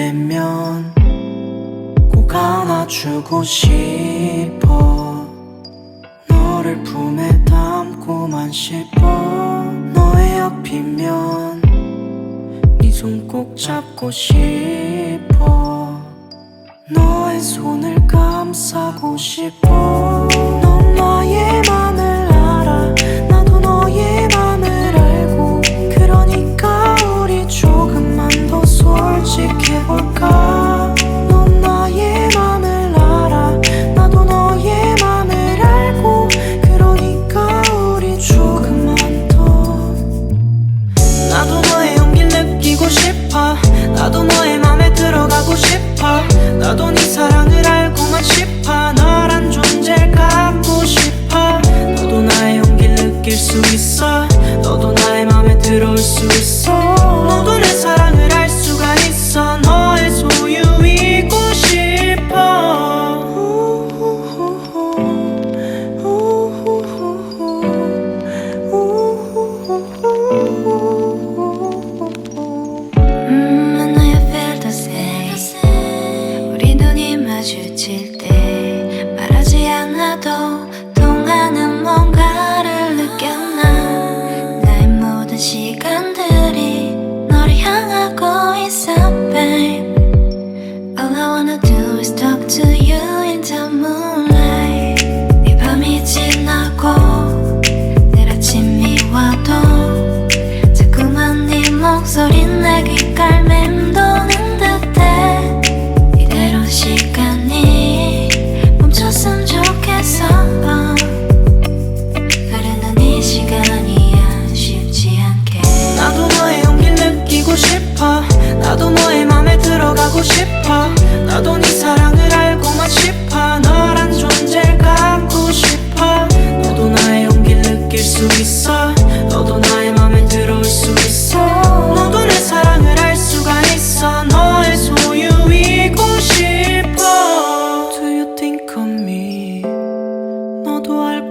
때면 꼭 안아주고 싶어. 너를 품에 담고만 싶어. 너의 옆이면 네 손 꼭 잡고 싶어. 너의 손을 감싸고 싶어 싶어. 나도 너의 맘에 들어가고 싶어. 나도 네 사랑을 알고만 싶어. 너란 존재를 갖고 싶어. 너도 나의 용기를 느낄 수 있어. 너도 나의 맘에 들어올 수 있어 목소리 내 귓가를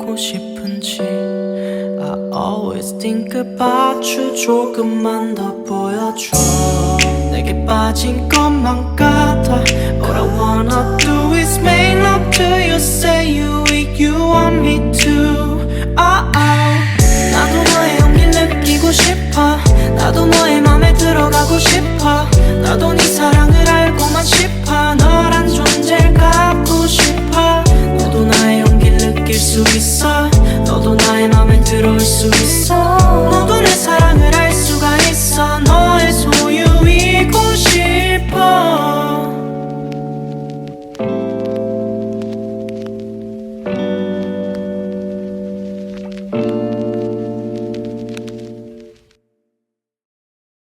알고 싶은지 I always think about you 조금만 더 보여줘 내게 빠진 것만 같아 All I wanna do is make love to you Say you weak, you want me to oh, oh. 나도 너의 용기를 느끼고 싶어 나도 Cheiro suicida